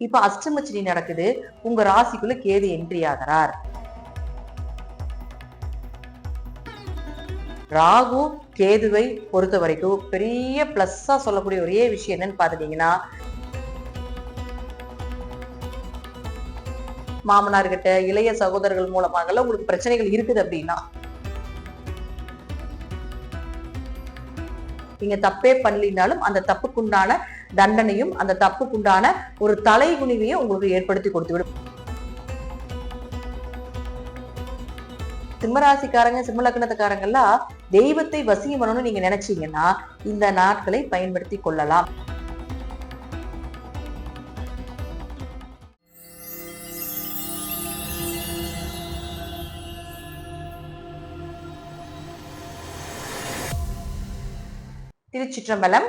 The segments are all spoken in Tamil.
இப்ப அஷ்டமச்சனி நடக்குது. உங்க ராசிக்குள்ள கேது என்ட்ரி ஆகிறார். ராகு கேதுவை பொறுத்த வரைக்கும் பெரிய பிளஸ்ஸா சொல்லக்கூடிய ஒரே விஷயம் என்னன்னு பாத்துட்டீங்கன்னா மாமனார்கிட்ட இளைய சகோதரர்கள் மூலமாக உங்களுக்கு பிரச்சனைகள் இருக்குது அப்படின்னா நீங்க தப்பே பண்ணலினாலும் அந்த தப்புக்குண்டான தண்டனையும் அந்த தப்புக்குண்டான ஒரு தலைகுனிவையும் உங்களுக்கு ஏற்படுத்தி கொடுத்து விடும் சிம்மராசிக்காரங்க சிம்ம லக்னத்துக்காரங்கெல்லாம் தெய்வத்தை வசியம் பண்ணணும்னு நீங்க நினைச்சீங்கன்னா இந்த நாட்களை பயன்படுத்தி கொள்ளலாம். திருச்சிற்றம்பலம்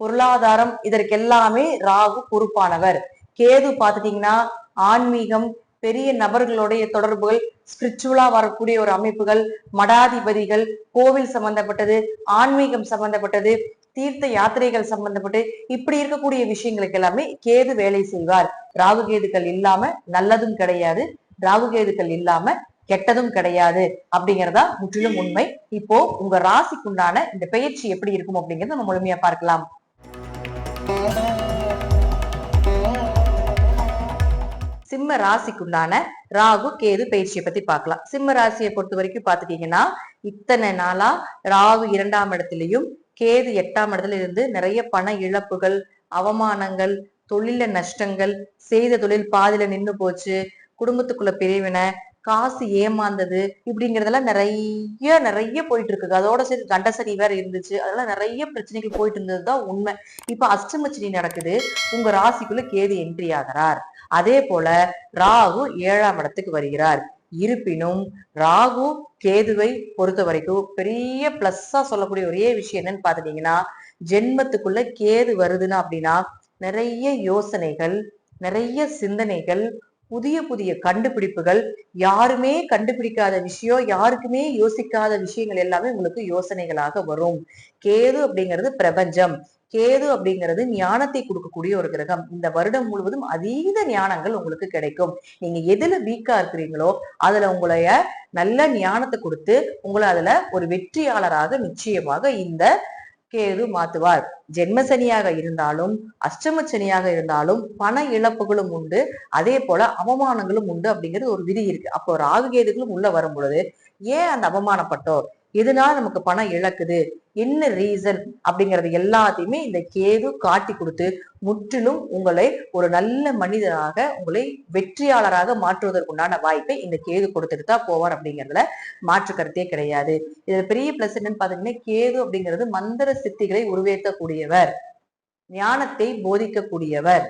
பொருளாதாரம் இதற்கெல்லாமே ராகு பொறுப்பானவர். கேது பார்த்துட்டீங்கன்னா ஆன்மீகம் பெரிய நபர்களுடைய தொடர்புகள் ஸ்பிரிச்சுவலா வரக்கூடிய ஒரு அமைப்புகள் மடாதிபதிகள் கோவில் சம்பந்தப்பட்டது ஆன்மீகம் சம்பந்தப்பட்டது தீர்த்த யாத்திரைகள் சம்பந்தப்பட்டு இப்படி இருக்கக்கூடிய விஷயங்களுக்கு எல்லாமே கேது வேலை செய்வார். ராகு கேதுக்கள் இல்லாம நல்லதும் கிடையாது. ராகு கேதுக்கள் இல்லாம கெட்டதும் கிடையாது. அப்படிங்கறதா முற்றிலும் உண்மை. இப்போ உங்க ராசிக்குண்டான இந்த பயிற்சி எப்படி இருக்கும் அப்படிங்கறத நம்ம முழுமையா பார்க்கலாம். சிம்ம ராசிக்குண்டான ராகு கேது பயிற்சியை பத்தி பார்க்கலாம். சிம்ம ராசியை பொறுத்த வரைக்கும் பாத்துட்டீங்கன்னா இத்தனை நாளா ராகு இரண்டாம் இடத்துலயும் கேது எட்டாம் இடத்துல இருந்து நிறைய பண இழப்புகள் அவமானங்கள் தொழில நஷ்டங்கள் செய்த தொழில் பாதியில நின்னு போச்சு குடும்பத்துக்குள்ள பிரிவினை காசு ஏமாந்தது இப்படிங்கறதெல்லாம் நிறைய நிறைய போயிட்டு இருக்கு அதோட சரி கண்டசனி வேற இருந்துச்சு. அதெல்லாம் நிறைய பிரச்சனைகள் போயிட்டு இருந்ததுதான் உண்மை. இப்ப அஷ்டமச்சனி நடக்குது. உங்க ராசிக்குள்ள கேது என்ட்ரி ஆகிறார். அதே போல ராகு ஏழாம் இடத்துக்கு வருகிறார். இருப்பினும் ராகு கேதுவை பொறுத்த வரைக்கும் பெரிய பிளஸ்ஸா சொல்லக்கூடிய ஒரே விஷயம் என்னன்னு பாத்துட்டீங்கன்னா ஜென்மத்துக்குள்ள கேது வருதுன்னா அப்படின்னா நிறைய யோசனைகள் நிறைய சிந்தனைகள் புதிய புதிய கண்டுபிடிப்புகள் யாருமே கண்டுபிடிக்காத விஷயம் யாருக்குமே யோசிக்காத விஷயங்கள் எல்லாமே உங்களுக்கு யோசனைகளாக வரும். கேது அப்படிங்கிறது பிரபஞ்சம். கேது அப்படிங்கிறது ஞானத்தை கொடுக்கக்கூடிய ஒரு கிரகம். இந்த வருடம் முழுவதும் அதீத ஞானங்கள் உங்களுக்கு கிடைக்கும். நீங்க எதுல வீக்கா இருக்கிறீங்களோ அதுல உங்களைய நல்ல ஞானத்தை கொடுத்து உங்களை அதுல ஒரு வெற்றியாளராக நிச்சயமாக இந்த கேது மாத்துவார். ஜென்ம சனியாக இருந்தாலும் அஷ்டம சனியாக இருந்தாலும் பண இழப்புகளும் உண்டு. அதே போல அவமானங்களும் உண்டு அப்படிங்கிறது ஒரு விதி இருக்கு. அப்போ ராகு கேதுகளும் உள்ள வரும் பொழுது ஏன் அந்த அவமானப்பட்டோம் எதனால நமக்கு பணம் இழக்குது? என்ன ரீசன் அப்படிங்கறது எல்லாத்தையுமே இந்த கேது காட்டி கொடுத்து முற்றிலும் உங்களை ஒரு நல்ல மனிதராக உங்களை வெற்றியாளராக மாற்றுவதற்குண்டான வாய்ப்பை இந்த கேது கொடுத்துட்டு தான் போவார் அப்படிங்கிறதுல மாற்று கருத்தே கிடையாது. இதுல பெரிய பிளஸ் என்னன்னு பாத்தீங்கன்னா கேது அப்படிங்கிறது மந்திர சித்திகளை உருவேற்றக்கூடியவர். ஞானத்தை போதிக்கக்கூடியவர்.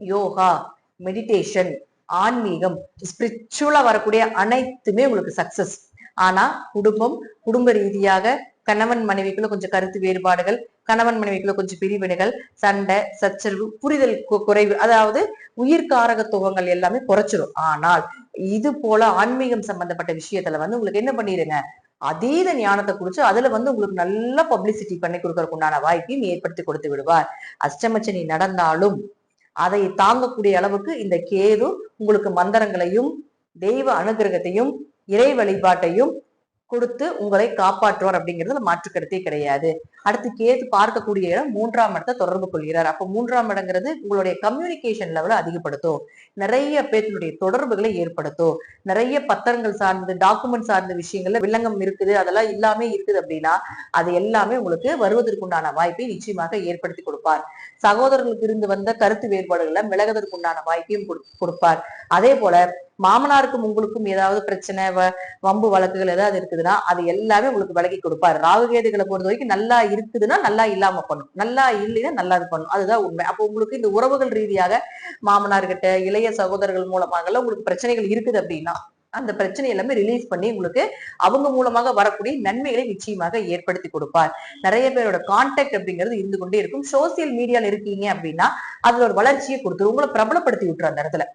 யோகா மெடிடேஷன் ஆன்மீகம் ஸ்பிரிச்சுவலா வரக்கூடிய அனைத்துமே உங்களுக்கு சக்சஸ் ஆனா குடும்பம் குடும்ப ரீதியாக கணவன் மனைவிக்குள்ள கொஞ்சம் கருத்து வேறுபாடுகள் கணவன் மனைவிக்குள்ள கொஞ்சம் பிரிவினைகள் சண்டை சச்சரவு புரிதல் குறைவு அதாவது உயிர்காரகத்துவங்கள் எல்லாமே குறைச்சிடும் ஆனால் இது போல ஆன்மீகம் சம்பந்தப்பட்ட விஷயத்துல வந்து உங்களுக்கு என்ன பண்ணிருங்க? அதீத ஞானத்தை குறிச்சு அதுல வந்து உங்களுக்கு நல்ல பப்ளிசிட்டி பண்ணி கொடுக்கறதுக்கு உண்டான வாய்ப்பையும் ஏற்படுத்தி கொடுத்து விடுவார். அஷ்டமச்சனி நடந்தாலும் அதை தாங்கக்கூடிய அளவுக்கு இந்த கேது உங்களுக்கு மந்திரங்களையும் தெய்வ அனுகிரகத்தையும் இறை வழிபாட்டையும் கொடுத்து உங்களை காப்பாற்றுவார் அப்படிங்கிறதுல மாற்று கருத்தே கிடையாது. அடுத்து கேது பார்க்கக்கூடிய இடம் மூன்றாம் இடத்தை தொடர்பு கொள்கிறார். அப்போ மூன்றாம் இடங்கிறது உங்களுடைய கம்யூனிகேஷன் லெவலை அதிகப்படுத்தும். நிறைய பேர்த்தினுடைய தொடர்புகளை ஏற்படுத்தும். நிறைய பத்திரங்கள் சார்ந்து டாக்குமெண்ட் சார்ந்த விஷயங்கள்ல வில்லங்கம் இருக்குது அதெல்லாம் இல்லாமே இருக்குது அப்படின்னா அது எல்லாமே உங்களுக்கு வருவதற்குண்டான வாய்ப்பை நிச்சயமாக ஏற்படுத்தி கொடுப்பார். சகோதரர்களுக்கு இருந்து வந்த கருத்து வேறுபாடுகளை விலகுவதற்குண்டான வாய்ப்பையும் கொடு- கொடுப்பார். அதே போல மாமனாருக்கும் உங்களுக்கும் ஏதாவது பிரச்சனை வ- வம்பு வழக்குகள் ஏதாவது இருக்குதுன்னா அது எல்லாமே உங்களுக்கு விலகி கொடுப்பார். ராகுகேதுகளை பொறுத்த வரைக்கும் நல்லா இருக்குதுன்னா நல்லா இல்லாம பண்ணும் நல்லா இல்லைன்னா நல்லா இது பண்ணும் அதுதான் உண்மை. அப்போ உங்களுக்கு இந்த உறவுகள் ரீதியாக மாமனார்கிட்ட இளைய சகோதரர்கள் மூலமாக எல்லாம் உங்களுக்கு பிரச்சனைகள் இருக்குது அப்படின்னா அந்த பிரச்சனை எல்லாமே ரிலீஸ் பண்ணி உங்களுக்கு அவங்க மூலமாக வரக்கூடிய நன்மைகளை நிச்சயமாக ஏற்படுத்தி கொடுப்பார். நிறைய பேரோட கான்டாக்ட் அப்படிங்கிறது இருந்து கொண்டே இருக்கும். சோசியல் மீடியால இருக்கீங்க அப்படின்னா அதுல ஒரு வளர்ச்சியை கொடுத்துரும். உங்களை பிரபலப்படுத்தி விட்டுரும் அந்த இடத்துல.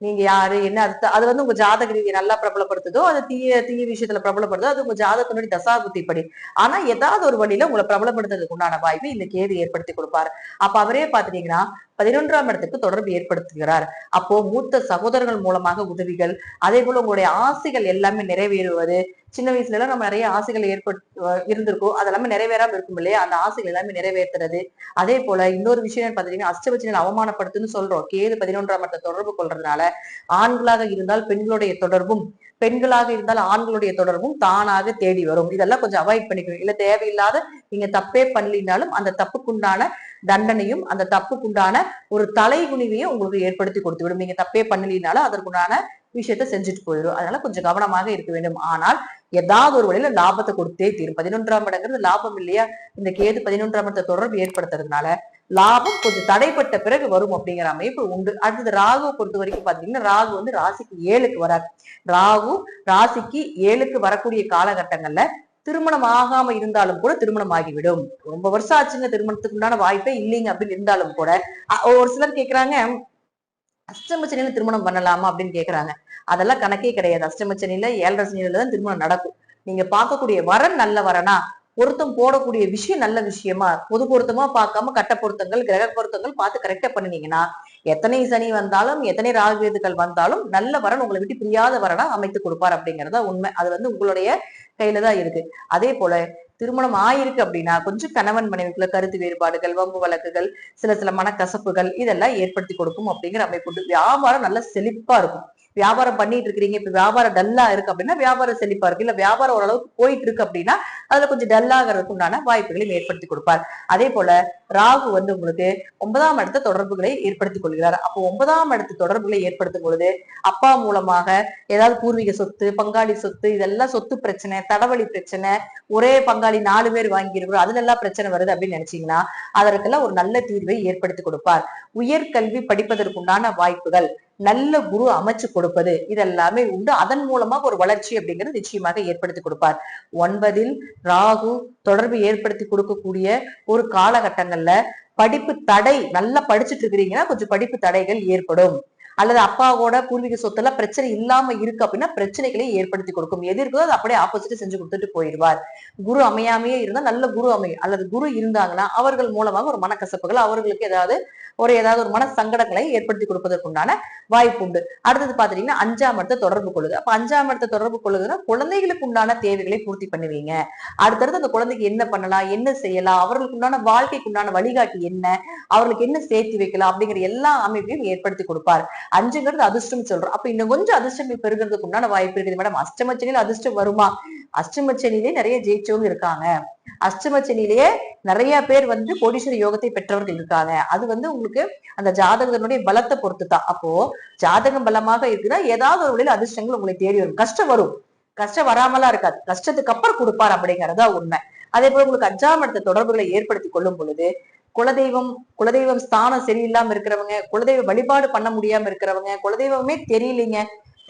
நீங்க யாரு என்ன அது அது வந்து உங்க ஜாதக ரீதியை நல்லா பிரபலப்படுத்துதோ அது தீய தீய விஷயத்துல பிரபலப்படுதோ அது உங்க ஜாதகத்தினுடைய தசாபுத்தி படி ஆனா ஏதாவது ஒரு வழியில உங்களை பிரபலப்படுத்துறதுக்கு உண்டான வாய்ப்பு இந்த கேது ஏற்படுத்தி கொடுப்பாரு. அப்ப அவரே பாத்துட்டீங்கன்னா பதினொன்றாம் இடத்துக்கு தொடர்பு ஏற்படுத்துகிறார். அப்போ மூத்த சகோதரர்கள் மூலமாக உதவிகள் அதே போல உங்களுடைய ஆசைகள் எல்லாமே நிறைவேறுவது சின்ன வயசுல எல்லாம் நம்ம நிறைய ஆசைகள் ஏற்பட்டு அஹ் இருந்திருக்கும் அது எல்லாமே நிறைவேறாம இருக்கும் இல்லையா? அந்த ஆசைகள் எல்லாமே நிறைவேற்றுறது அதே போல இன்னொரு விஷயம் பாத்தீங்கன்னா அஷ்டவச்சனில் அவமானப்படுத்துன்னு சொல்றோம். கேது பதினொன்றாம் இடத்தை தொடர்பு கொள்றதுனால ஆண்களாக இருந்தால் பெண்களுடைய தொடர்பும் பெண்களாக இருந்தால் ஆண்களுடைய தொடர்பும் தானாக தேடி வரும். இதெல்லாம் கொஞ்சம் அவாய்ட் பண்ணிக்கணும். இல்ல தேவையில்லாத நீங்க தப்பே பண்ணலினாலும் அந்த தப்புக்குண்டான தண்டனையும் அந்த தப்புக்குண்டான ஒரு தலைகுனிவையும் உங்களுக்கு ஏற்படுத்தி கொடுத்து விடும் நீங்க தப்பே பண்ணலினாலும் அதற்குண்டான விஷயத்த செஞ்சுட்டு போயிடும். அதனால கொஞ்சம் கவனமாக இருக்க வேண்டும். ஆனால் ஏதாவது ஒரு வழியில லாபத்தை கொடுத்தே தீரும். பதினொன்றாம் இடங்கிறது லாபம் இல்லையா? இந்த கேது பதினொன்றாம் இடத்தை தொடர்பு ஏற்படுத்துறதுனால லாபம் கொஞ்சம் தடைப்பட்ட பிறகு வரும் அப்படிங்கிற அமைப்பு உண்டு. அடுத்தது ராகுவை பொறுத்த வரைக்கும் பாத்தீங்கன்னா ராகு வந்து ராசிக்கு ஏழுக்கு வராது ராகு ராசிக்கு ஏழுக்கு வரக்கூடிய காலகட்டங்கள்ல திருமணம் ஆகாம இருந்தாலும் கூட திருமணம் ஆகிவிடும். ரொம்ப வருஷம் ஆச்சுங்க திருமணத்துக்கு உண்டான வாய்ப்பே இல்லைங்க அப்படின்னு இருந்தாலும் கூட. ஒரு சிலர் கேக்குறாங்க அஷ்டமச்சனியில திருமணம் பண்ணலாமா அப்படின்னு கேக்குறாங்க. அதெல்லாம் கணக்கே கிடையாது. அஷ்டமச்சனியில ஏழரை சனியில தான் திருமணம் நடக்கும். நீங்க பார்க்கக்கூடிய வரன் நல்ல வரனா பொருத்தம் போடக்கூடிய விஷயம் நல்ல விஷயமா பொது பொருத்தமா பார்க்காம கட்ட பொருத்தங்கள் கிரக பொருத்தங்கள் பார்த்து கரெக்டா பண்ணினீங்கன்னா எத்தனை சனி வந்தாலும் எத்தனை ராகுவேதுகள் வந்தாலும் நல்ல வரன் உங்களை விட்டு பிரியாத வரனா அமைத்து கொடுப்பார் அப்படிங்கறதா உண்மை. அது வந்து உங்களுடைய கையில தான் இருக்கு. அதே போல திருமணம் ஆயிருக்கு அப்படின்னா கொஞ்சம் கணவன் மனைவிக்குள்ள கருத்து வேறுபாடுகள் வம்பு வழக்குகள் சில சில மனக்கசப்புகள் இதெல்லாம் ஏற்படுத்தி கொடுக்கும் அப்படிங்கிற அமைப்பு வியாபாரம் நல்ல செழிப்பா இருக்கும். வியாபாரம் பண்ணிட்டு இருக்கிறீங்க இப்ப வியாபாரம் டல்லா இருக்கு அப்படின்னா வியாபாரம் செழிப்பா இருக்கு இல்ல வியாபாரம் ஓரளவுக்கு போயிட்டு இருக்கு அப்படின்னா அதுல கொஞ்சம் டல்லாகிறதுக்கு உண்டான வாய்ப்புகளையும் ஏற்படுத்தி கொடுப்பார். அதே போல ராகு வந்து உங்களுக்கு ஒன்பதாம் இடத்த தொடர்புகளை ஏற்படுத்திக் கொள்கிறார். அப்போ ஒன்பதாம் இடத்து தொடர்புகளை ஏற்படுத்தும் பொழுது அப்பா மூலமாக ஏதாவது பூர்வீக சொத்து பங்காளி சொத்து இதெல்லாம் சொத்து பிரச்சனை தடவழி பிரச்சனை ஒரே பங்காளி நாலு பேர் வாங்கியிருக்கிறோம் அதுல எல்லாம் பிரச்சனை வருது அப்படின்னு நினைச்சீங்கன்னா அதற்கெல்லாம் ஒரு நல்ல தீர்வை ஏற்படுத்தி கொடுப்பார். உயர்கல்வி படிப்பதற்குண்டான வாய்ப்புகள் நல்ல குரு அமைச்சு கொடுப்பது இதெல்லாமே உண்டு. அதன் மூலமாக ஒரு வளர்ச்சி அப்படிங்கிறது நிச்சயமாக ஏற்படுத்தி கொடுப்பார். ஒன்பதில் ராகு தொடர்பு ஏற்படுத்தி கொடுக்கக்கூடிய ஒரு காலகட்டங்கள்ல படிப்பு தடை நல்லா படிச்சுட்டு இருக்கிறீங்கன்னா கொஞ்சம் படிப்பு தடைகள் ஏற்படும். அல்லது அப்பாவோட பூர்வீக சொத்துல பிரச்சனை இல்லாம இருக்கு அப்படின்னா பிரச்சனைகளை ஏற்படுத்தி கொடுக்கும். எது இருக்கோ அது அப்படியே ஆப்போசிட் செஞ்சு கொடுத்துட்டு போயிடுவார். குரு அமையாமையே இருந்தா நல்ல குரு அமையும் அல்லது குரு இருந்தாங்கன்னா அவர்கள் மூலமாக ஒரு மனக்கசப்புகள் அவர்களுக்கு ஏதாவது ஒரு ஏதாவது ஒரு மன சங்கடங்களை ஏற்படுத்தி கொடுப்பதற்குண்டான வாய்ப்பு உண்டு. அடுத்தது பாத்தீங்கன்னா அஞ்சாம் இடத்தை தொடர்பு கொள்ளுது. அப்ப அஞ்சாம் இடத்தை தொடர்பு கொள்ளுதுன்னா குழந்தைகளுக்கு உண்டான தேவைகளை பூர்த்தி பண்ணுவீங்க. அடுத்தடுத்து அந்த குழந்தைக்கு என்ன பண்ணலாம் என்ன செய்யலாம் அவர்களுக்கு உண்டான வாழ்க்கைக்கு உண்டான வழிகாட்டி என்ன அவர்களுக்கு என்ன சேர்த்து வைக்கலாம் அப்படிங்கிற எல்லா அமைப்பையும் ஏற்படுத்தி கொடுப்பார். அஞ்சுங்கிறது அதிர்ஷ்டம் சொல்றோம். அப்ப இன்னும் கொஞ்சம் அதிர்ஷ்டம் பெருகிறதுக்கு உண்டான வாய்ப்பு இருக்குது. மேடம் அஷ்டமச்சனியில அதிர்ஷ்டம் வருமா? அஷ்டம அஷ்டமச்சனிலே நிறைய ஜெயிச்சவங்க இருக்காங்க. அஷ்டம சனிலேயே நிறைய பேர் வந்து கோடீஸ்வர யோகத்தை பெற்றவர்கள் இருக்காங்க. அது வந்து உங்களுக்கு அந்த ஜாதகத்தினுடைய பலத்தை பொறுத்து தான் அப்போ ஜாதகம் பலமாக இருக்குன்னா ஏதாவது ஒரு வழியில் அதிர்ஷ்டங்கள் உங்களை தேடி வரும். கஷ்டம் வரும். கஷ்டம் வராமலாம் இருக்காது. கஷ்டத்துக்கு அப்புறம் கொடுப்பார் அப்படிங்கறதா உண்மை. அதே போல உங்களுக்கு அஞ்சாம் இடத்த தொடர்புகளை ஏற்படுத்தி கொள்ளும் பொழுது குலதெய்வம் குலதெய்வம் ஸ்தானம் சரியில்லாம இருக்கிறவங்க குலதெய்வ வழிபாடு பண்ண முடியாம இருக்கிறவங்க குலதெய்வமே தெரியலீங்க.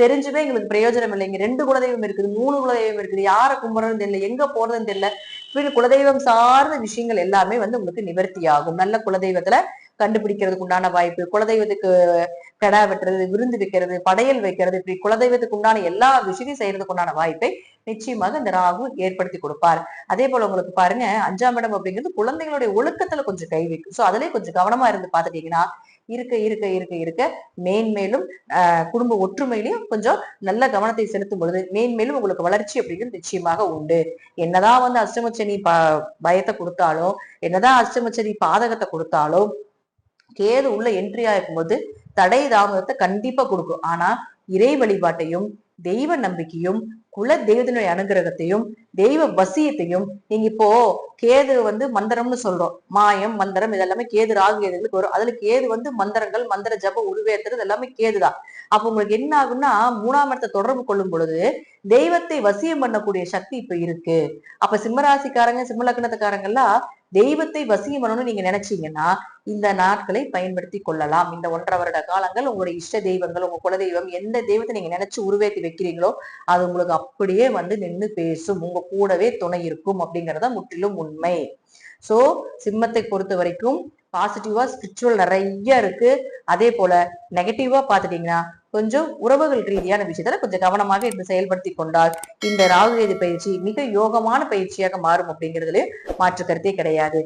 தெரிஞ்சுமே எங்களுக்கு பிரயோஜனம் இல்லைங்க ரெண்டு குலதெய்வம் இருக்குது மூணு குலதெய்வம் இருக்குது. யாரை கும்பிடுறதுன்னு தெரியல எங்க போறதுன்னு தெரியல. இப்படி குலதெய்வம் சார்ந்த விஷயங்கள் எல்லாமே வந்து உங்களுக்கு நிவர்த்தி ஆகும். நல்ல குலதெய்வத்துல கண்டுபிடிக்கிறதுக்கு உண்டான வாய்ப்பு குலதெய்வத்துக்கு கடா வெட்டுறது விருந்து வைக்கிறது படையல் வைக்கிறது இப்படி குலதெய்வத்துக்கு உண்டான எல்லா விஷயத்தையும் செய்யறதுக்கு உண்டான வாய்ப்பை நிச்சயமாக இந்த ராகு ஏற்படுத்தி கொடுப்பார். அதே போல உங்களுக்கு பாருங்க அஞ்சாம் இடம் அப்படிங்கிறது குழந்தைகளுடைய ஒழுக்கத்துல கொஞ்சம் கை வைக்கும். சோ அதுலயே கொஞ்சம் கவனமா இருந்து பாத்துட்டீங்கன்னா இருக்க இருக்க இருக்க இருக்க மேன்மேலும் குடும்ப ஒற்றுமையிலையும் கொஞ்சம் நல்ல கவனத்தை செலுத்தும் பொழுது மேன்மேலும் உங்களுக்கு வளர்ச்சி அப்படிங்கிறது நிச்சயமாக உண்டு. என்னதான் வந்து அஷ்டமச்சனி ப பயத்தை கொடுத்தாலும் என்னதான் அஷ்டமச்சனி பாதகத்தை கொடுத்தாலும் கேது உள்ள என்ட்ரி ஆகும்போது தடை தாமதத்தை கண்டிப்பா கொடுக்கும். ஆனா இறை வழிபாட்டையும் தெய்வ நம்பிக்கையும் குல தெய்வத்தினுடைய அனுகிரகத்தையும் தெய்வ வசியத்தையும் நீங்க இப்போ கேது வந்து மந்திரம்னு சொல்றோம். மாயம் மந்திரம் இதெல்லாமே கேது ராகு கேதுகளுக்கு வரும். அதுல கேது வந்து மந்திரங்கள் மந்திர ஜப உருவேற்றுறது எல்லாமே கேதுதான். அப்ப உங்களுக்கு என்ன ஆகும்னா மூணாம் இடத்தை தொடர்பு கொள்ளும் பொழுது தெய்வத்தை வசியம் பண்ணக்கூடிய சக்தி இப்ப இருக்கு. அப்ப சிம்மராசிக்காரங்க சிம்ம லக்னத்துக்காரங்க எல்லாம் தெய்வத்தை வசியம் பண்ணணும்னு நீங்க நினைச்சீங்கன்னா இந்த நாட்களை பயன்படுத்தி கொள்ளலாம். இந்த ஒன்றரை வருட காலங்கள் உங்களுடைய இஷ்ட தெய்வங்கள் உங்க குலதெய்வம் எந்த தெய்வத்தை நீங்க நினைச்சு உருவேற்றி வைக்கிறீங்களோ அது உங்களுக்கு அப்படியே வந்து நின்று பேசும். உங்க கூடவே துணை இருக்கும் அப்படிங்கறத முற்றிலும் உண்மை. சோ சிம்மத்தை பொறுத்த வரைக்கும் பாசிட்டிவா ஸ்பிரிச்சுவல் நிறைய இருக்கு. அதே போல நெகட்டிவா பாத்துட்டீங்கன்னா கொஞ்சம் உறவுகள் ரீதியான விஷயத்துல கொஞ்சம் கவனமாக இருந்து செயல்படுத்தி கொண்டால் இந்த ராகுகேது பயிற்சி மிக யோகமான பயிற்சியாக மாறும் அப்படிங்கிறதுல மாற்று கருத்தே கிடையாது.